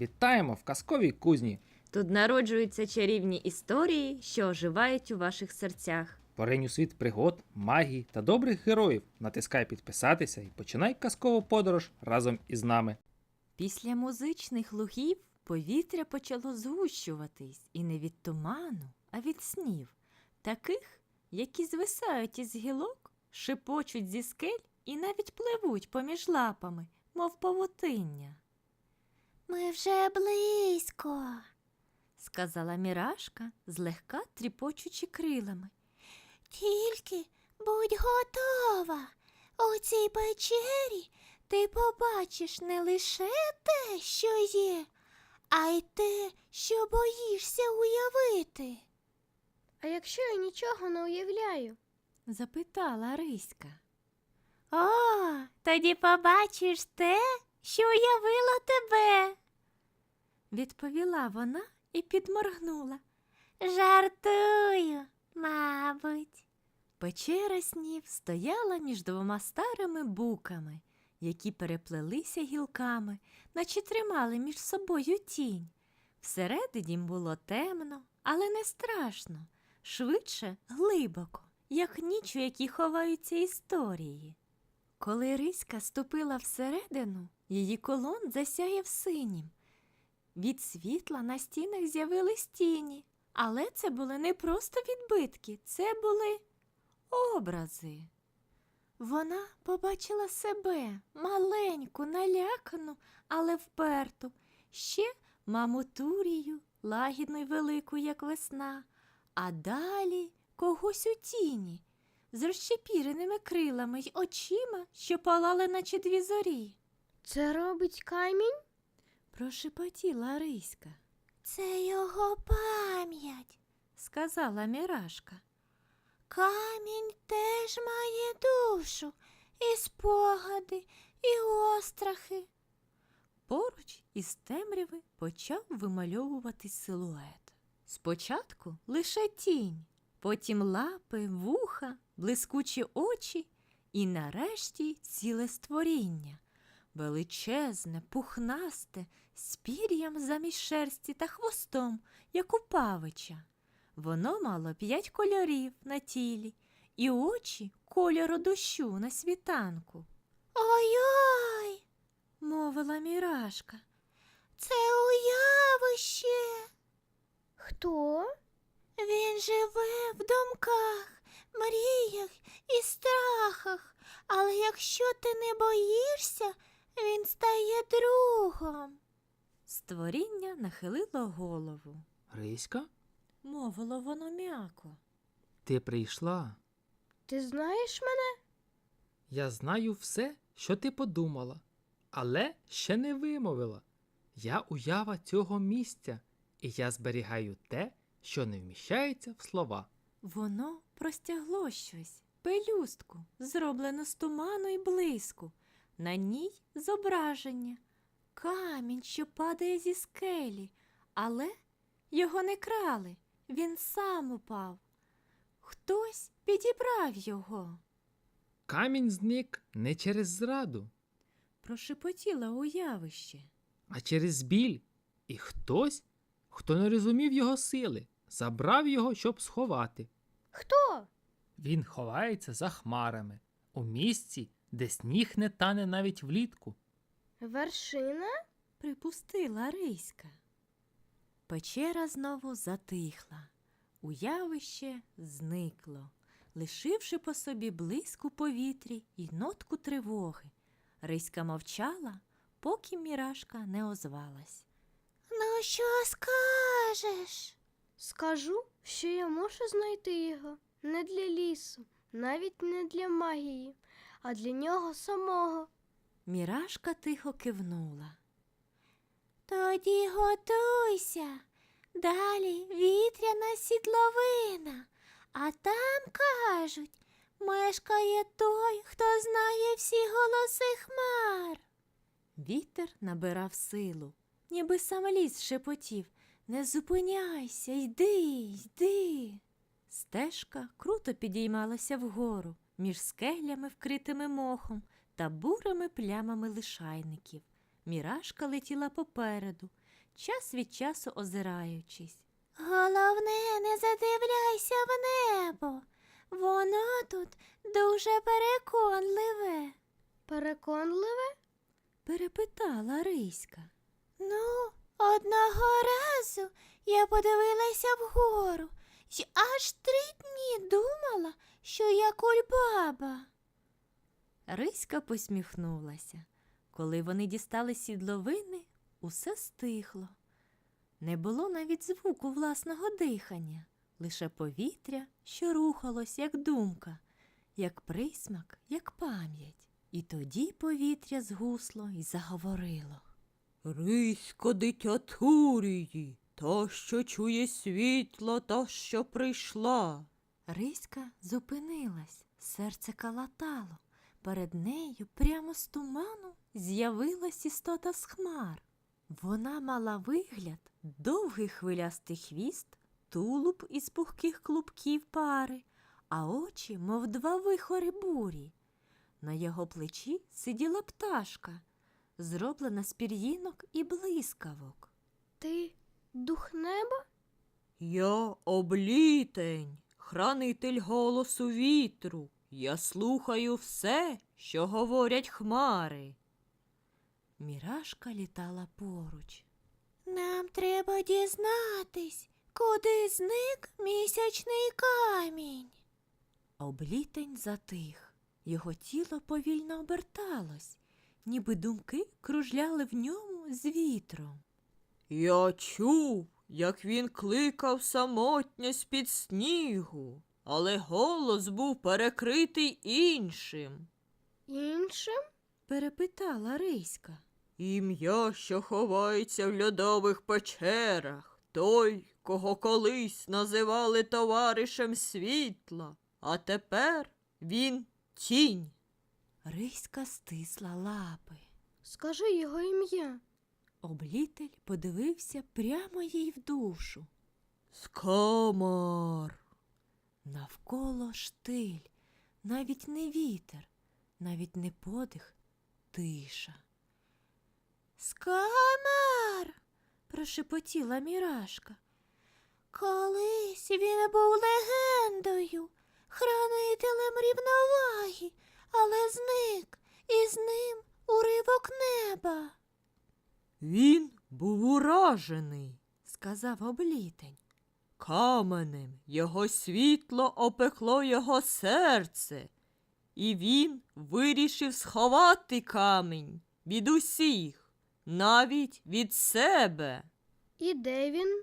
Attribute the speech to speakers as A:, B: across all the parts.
A: Вітаємо в казковій кузні.
B: Тут народжуються чарівні історії, що оживають у ваших серцях.
A: Поринь у світ пригод, магії та добрих героїв. Натискай підписатися і починай казкову подорож разом із нами.
B: Після музичних лугів повітря почало згущуватись і не від туману, а від снів, таких, які звисають із гілок, шипочуть зі скель і навіть пливуть поміж лапами, мов павутиння. Ми вже близько, сказала мірашка, злегка тріпочучи крилами. Тільки будь готова. У цій печері ти побачиш не лише те, що є, а й те, що боїшся уявити,
C: А якщо я нічого не уявляю?
B: запитала Риська. О, тоді побачиш те, що уявило тебе, відповіла вона і підморгнула. Жартую, мабуть. Печера снів стояла між двома старими буками, які переплелися гілками, наче тримали між собою тінь. Всередині було темно, але не страшно, швидше глибоко, як ніч, у якій ховаються історії. Коли Риська ступила всередину, її колон засяяв синім. Від світла на стінах з'явились тіні, але це були не просто відбитки, це були образи. Вона побачила себе маленьку, налякану, але вперту, ще маму Турію, лагідну й велику, як весна, а далі когось у тіні, з розщепіреними крилами й очима, що палали, наче дві зорі.
C: Це робить камінь?
B: Прошепотіла Риська. Це його пам'ять, сказала Мірашка. Камінь теж має душу, і спогади, і острахи. Поруч із темряви почав вимальовуватись силует. Спочатку лише тінь, потім лапи, вуха, блискучі очі і нарешті ціле створіння. Величезне, пухнасте, з пір'ям замість шерсті та хвостом, як у павича. Воно мало п'ять кольорів на тілі і очі кольору дощу на світанку. Ой-ой, мовила мірашка. Це уявище.
C: Хто?
B: Він живе в думках, мріях і страхах, але якщо ти не боїшся, він стає другом. Створіння нахилило голову.
A: Риська,
B: Мовило воно м'яко.
A: ти прийшла.
C: Ти знаєш мене?
A: Я знаю все, що ти подумала, але ще не вимовила. Я уява цього місця, і я зберігаю те, що не вміщається в слова.
B: Воно простягло щось, пелюстку, зроблену з туману й блиску. На ній зображення, камінь, що падає зі скелі, але його не крали, він сам упав. Хтось підібрав його,
A: Камінь зник не через зраду,
B: прошепотіло уявище.
A: а через біль. І хтось, хто не розумів його сили, забрав його, щоб сховати.
C: Хто?
A: Він ховається за хмарами, у місці, де сніг не тане навіть влітку.
C: Вершина?
B: припустила Риська. Печера знову затихла, уявище зникло, лишивши по собі блиск у повітрі і нотку тривоги. Риська мовчала, поки мірашка не озвалась. Ну, що скажеш?
C: Скажу, що я можу знайти його не для лісу, навіть не для магії, а для нього самого.
B: Мірашка тихо кивнула. Тоді готуйся. Далі вітряна сідловина, а там кажуть, мешкає той, хто знає всі голоси хмар. Вітер набирав силу, ніби сам ліс шепотів. Не зупиняйся, йди, йди. Стежка круто підіймалася вгору між скелями, вкритими мохом, та бурими плямами лишайників. Мірашка летіла попереду, час від часу озираючись. Головне, не задивляйся в небо. Воно тут дуже переконливе,
C: Переконливе?
B: перепитала Риська. Ну, одного разу я подивилася вгору й аж три дні думала, що я кульбаба. Риська посміхнулася. Коли вони дістали сідловини, усе стихло. Не було навіть звуку власного дихання, лише повітря, що рухалось, як думка, як присмак, як пам'ять. І тоді повітря згусло і заговорило.
D: Рисько дитя Турії, та, що чує світло, та, що прийшла.
B: Риська зупинилась, серце калатало. Перед нею прямо з туману з'явилась істота з хмар. Вона мала вигляд, довгий хвилястий хвіст, тулуб із пухких клубків пари, а очі, мов два вихори бурі. На його плечі сиділа пташка, зроблена з пір'їнок і блискавок.
C: Ти дух неба?
D: Я облітень, хранитель голосу вітру. Я слухаю все, що говорять хмари.
B: Мірашка літала поруч. Нам треба дізнатись, куди зник місячний камінь. Облітень затих. Його тіло повільно оберталось, ніби думки кружляли в ньому з вітром.
D: Я чув, як він кликав самотньо з-під снігу, але голос був перекритий іншим.
C: Іншим?
B: Перепитала Риська.
D: Ім'я, що ховається в льодових печерах, той, кого колись називали товаришем світла, а тепер він тінь.
B: Риська стисла лапи.
C: Скажи його ім'я.
B: Облітель подивився прямо їй в душу.
D: Скамар.
B: Навколо штиль, навіть не вітер, навіть не подих, тиша. Скамар. прошепотіла мірашка. Колись він був легендою, хранителем рівноваги, але зник, і з ним уривок неба,
D: Він був уражений.
B: сказав облітень.
D: Каменем його світло опекло його серце, і він вирішив сховати камінь від усіх, навіть від себе.
C: І де він?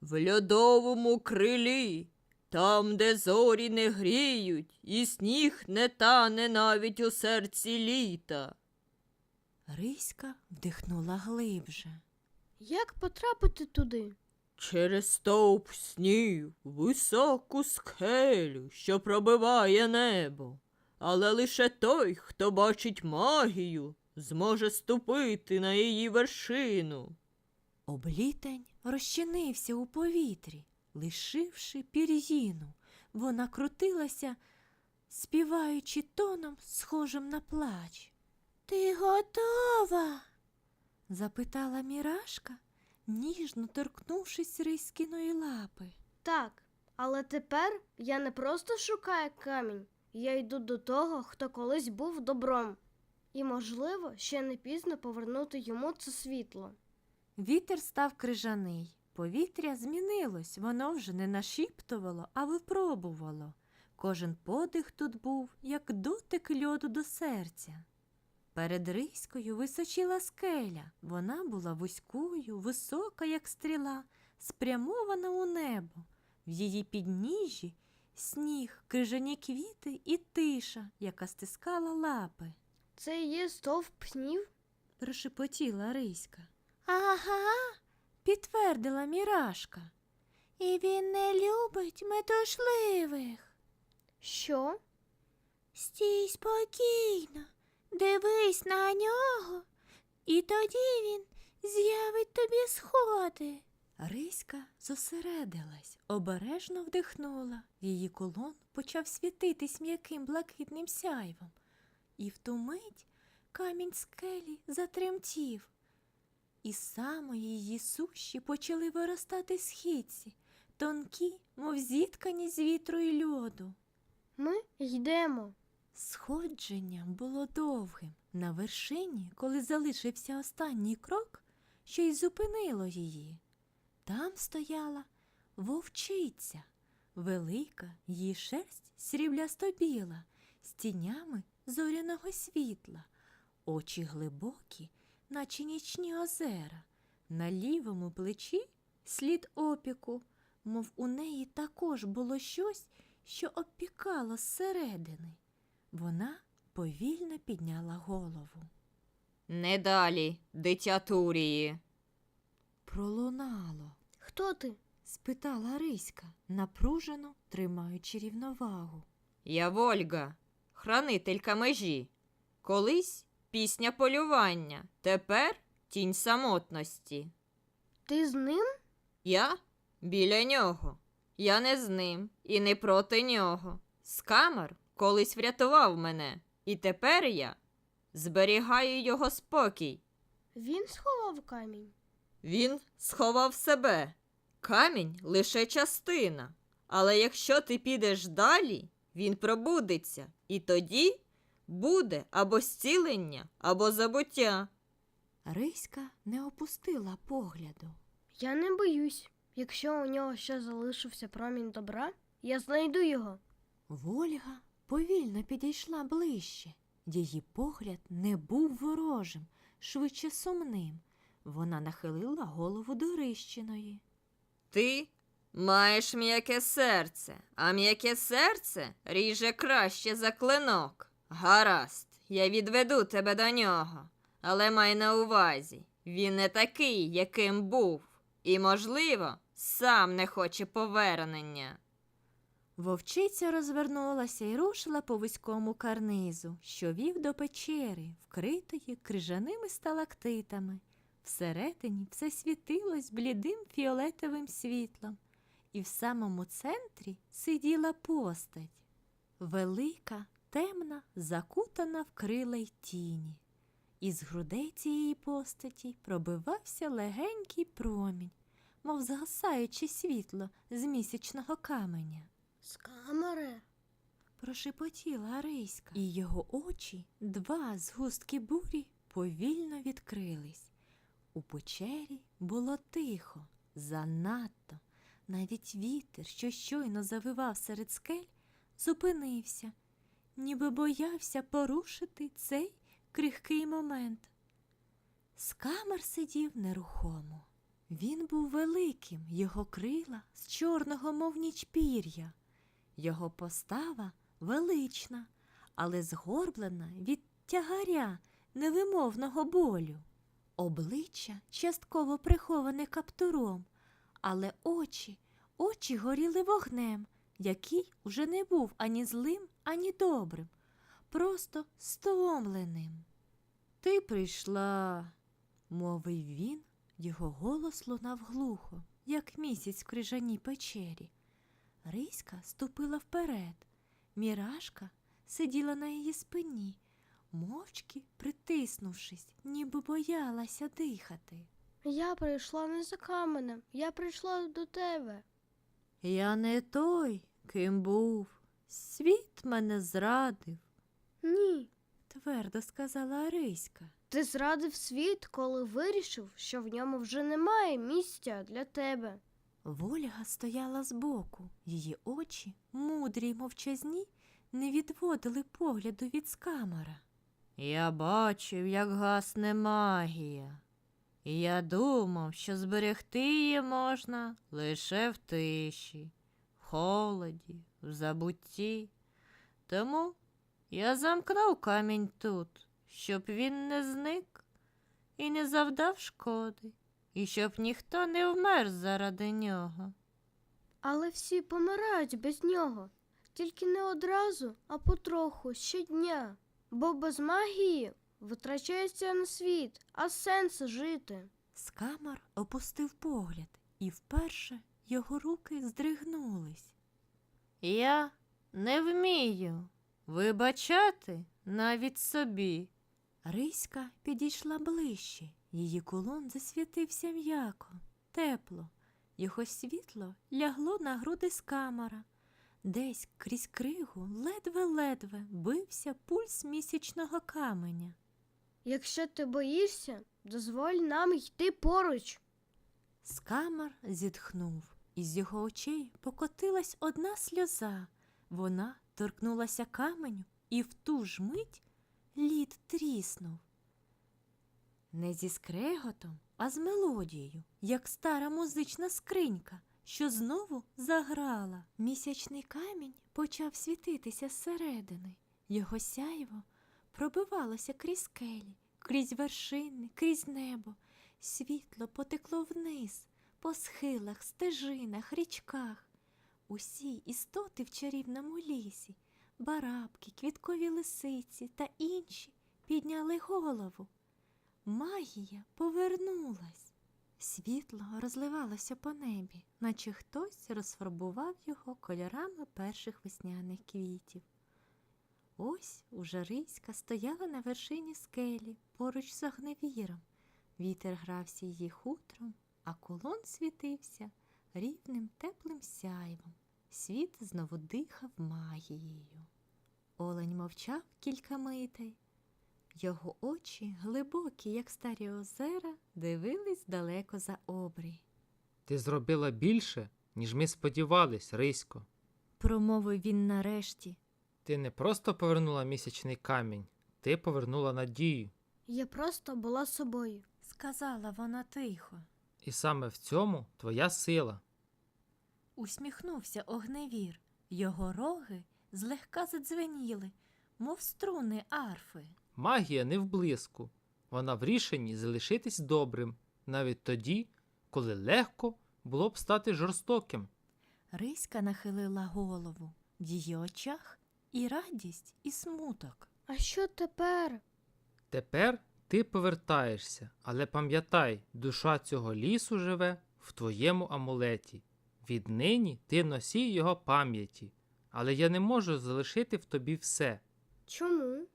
D: В льодовому крилі, там, де зорі не гріють, і сніг не тане навіть у серці літа.
B: Риська вдихнула глибше.
C: Як потрапити туди?
D: Через стовп снів, високу скелю, що пробиває небо. Але лише той, хто бачить магію, зможе ступити на її вершину.
B: Облітень розчинився у повітрі, лишивши пір'їну. Вона крутилася, співаючи тоном, схожим на плач. Ти готова? запитала мірашка, ніжно торкнувшись Риськіної лапи.
C: Так, але тепер я не просто шукаю камінь, я йду до того, хто колись був добром. І, можливо, ще не пізно повернути йому це світло.
B: Вітер став крижаний. Повітря змінилось, воно вже не нашіптувало, а випробувало. Кожен подих тут був, як дотик льоду до серця. Перед Риською височила скеля. Вона була вузькою, висока, як стріла, спрямована у небо. В її підніжжі сніг, крижані квіти і тиша, яка стискала лапи.
C: Це є стовп снів?
B: прошепотіла Риська. Ага, підтвердила Мірашка. І він не любить метушливих.
C: Що?
B: Стій спокійно, дивись на нього, і тоді він з'явить тобі сходи. Риська зосередилась, обережно вдихнула. Її колон почав світитись м'яким блакитним сяйвом. І в ту мить камінь скелі затремтів, із самої її суші почали виростати східці, тонкі, мов зіткані з вітру й льоду.
C: Ми йдемо.
B: Сходження було довгим. На вершині, коли залишився останній крок, що й зупинило її. Там стояла вовчиця, велика, її шерсть сріблясто біла, з тінями зоряного світла, очі глибокі, наче нічні озера, на лівому плечі слід опіку, мов у неї також було щось, що обпікало зсередини. Вона повільно підняла голову.
D: Не далі, дитя Турії.
B: Пролунало,
C: Хто ти?
B: спитала Риська, напружено тримаючи рівновагу.
D: Я Вольга, хранителька межі. Колись пісня полювання, тепер тінь самотності.
C: Ти з ним?
D: Я біля нього. Я не з ним і не проти нього. Скамер колись врятував мене, і тепер я зберігаю його спокій.
C: Він сховав камінь.
D: Він сховав себе. Камінь лише частина. Але якщо ти підеш далі, він пробудеться, і тоді буде або зцілення, або забуття.
B: Риська не опустила погляду.
C: Я не боюсь. Якщо у нього ще залишився промінь добра, я знайду його.
B: Вольга повільно підійшла ближче. Її погляд не був ворожим, швидше сумним. Вона нахилила голову до Рищиної.
D: Ти маєш м'яке серце, а м'яке серце ріже краще за клинок. Гаразд, я відведу тебе до нього, але май на увазі, він не такий, яким був, і, можливо, сам не хоче повернення.
B: Вовчиця розвернулася і рушила по вузькому карнизу, що вів до печери, вкритої крижаними сталактитами. Всередині все світилось блідим фіолетовим світлом, і в самому центрі сиділа постать. Велика, темна, закутана в крила й тіні. Із грудей цієї постаті пробивався легенький промінь, мов згасаюче світло з місячного каменя.
C: З камери.
B: Прошепотіла Ариська, і його очі, два згустки бурі, повільно відкрились. У печері було тихо, занадто. Навіть вітер, що щойно завивав серед скель, зупинився, ніби боявся порушити цей крихкий момент. Скамер сидів нерухомо. Він був великим, його крила з чорного, мов ніч пір'я. Його постава велична, але згорблена від тягаря невимовного болю. Обличчя частково приховане каптуром, але очі, очі горіли вогнем, який уже не був ані злим, ані добрим, просто стомленим. Ти прийшла, мовив він, його голос лунав глухо, як місяць в крижаній печері. Риська ступила вперед. Мірашка сиділа на її спині, мовчки притиснувшись, ніби боялася дихати.
C: Я прийшла не за каменем, я прийшла до тебе.
B: Я не той, ким був. Світ мене зрадив,
C: Ні.
B: твердо сказала Риська.
C: Ти зрадив світ, коли вирішив, що в ньому вже немає місця для тебе.
B: Вольга стояла збоку, її очі, мудрі й мовчазні, не відводили погляду від скамера. Я бачив, як гасне магія. І я думав, що зберегти її можна лише в тиші, в холоді, в забутті. Тому я замкнув камінь тут, щоб він не зник і не завдав шкоди і щоб ніхто не вмер заради нього.
C: Але всі помирають без нього. Тільки не одразу, а потроху, щодня. Бо без магії витрачається на світ, а сенс жити.
B: Скамар опустив погляд, і вперше його руки здригнулись. Я не вмію вибачати навіть собі. Риська підійшла ближче, Її кулон засвітився м'яко, тепло. Його світло лягло на груди скамара. Десь крізь кригу ледве-ледве бився пульс місячного каменя.
C: Якщо ти боїшся, дозволь нам йти поруч.
B: Скамар зітхнув, і з його очей покотилась одна сльоза. Вона торкнулася каменю, і в ту ж мить лід тріснув. Не зі скреготом, а з мелодією, як стара музична скринька, що знову заграла. Місячний камінь почав світитися зсередини. Його сяйво пробивалося крізь скелі, крізь вершини, крізь небо. Світло потекло вниз, по схилах, стежинах, річках. Усі істоти в чарівному лісі, барабки, квіткові лисиці та інші підняли голову. Магія повернулась. Світло розливалося по небі, наче хтось розфарбував його кольорами перших весняних квітів. Ось уже Риська стояла на вершині скелі поруч з огневіром. Вітер грався її хутром, а кулон світився рівним теплим сяйвом. Світ знову дихав магією. Олень мовчав кілька митей. Його очі, глибокі, як старі озера, дивились далеко за обрій.
A: Ти зробила більше, ніж ми сподівались, Рисько.
B: Промовив він нарешті.
A: Ти не просто повернула місячний камінь, ти повернула надію.
C: Я просто була собою.
B: Сказала вона тихо.
A: І саме в цьому твоя сила.
B: Усміхнувся огневір. Його роги злегка задзвеніли, мов струни арфи.
A: Магія не в блиску, вона в рішенні залишитись добрим, навіть тоді, коли легко було б стати жорстоким.
B: Риська нахилила голову. В її очах і радість, і смуток.
C: А що тепер?
A: Тепер ти повертаєшся, але пам'ятай, душа цього лісу живе в твоєму амулеті. Віднині ти носій його пам'яті, але я не можу залишити в тобі все.
C: Чому?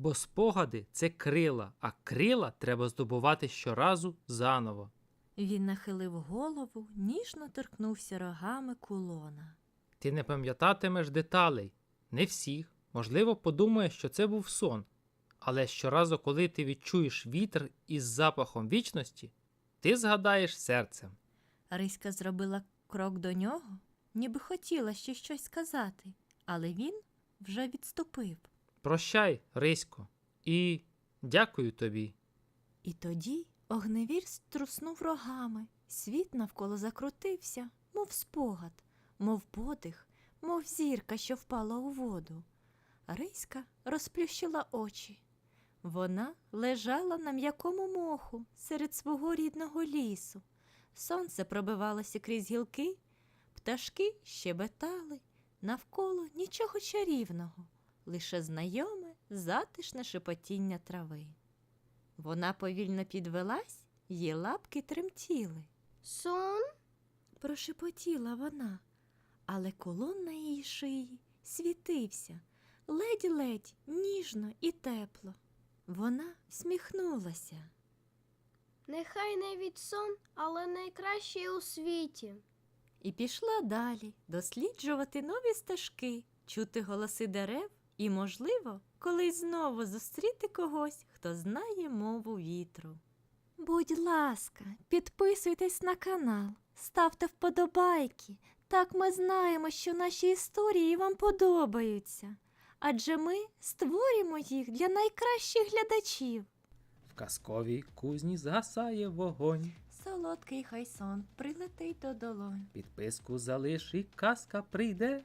A: Бо спогади це крила, а крила треба здобувати щоразу заново.
B: Він нахилив голову, ніжно торкнувся рогами кулона.
A: Ти не пам'ятатимеш деталей, не всіх. Можливо, подумаєш, що це був сон. Але щоразу, коли ти відчуєш вітер із запахом вічності, ти згадаєш серцем.
B: Риська зробила крок до нього, ніби хотіла ще щось сказати, але він вже відступив.
A: Прощай, Рисько, і дякую тобі.
B: І тоді огневір струснув рогами, світ навколо закрутився, мов спогад, мов подих, мов зірка, що впала у воду. Риська розплющила очі. Вона лежала на м'якому моху серед свого рідного лісу. Сонце пробивалося крізь гілки, пташки щебетали, навколо нічого чарівного, лише знайоме затишне шепотіння трави. Вона повільно підвелась, її лапки тремтіли.
C: Сон?
B: Прошепотіла вона, але колон на її шиї світився ледь-ледь, ніжно і тепло. Вона всміхнулася.
C: Нехай навіть сон, але найкращий у світі.
B: і пішла далі досліджувати нові стежки, чути голоси дерев і, можливо, колись знову зустріти когось, хто знає мову вітру. Будь ласка, підписуйтесь на канал, ставте вподобайки. Так ми знаємо, що наші історії вам подобаються. Адже ми створюємо їх для найкращих глядачів.
A: В казковій кузні згасає вогонь.
B: Солодкий хай сон прилетить до долонь.
A: Підписку залиш і казка прийде.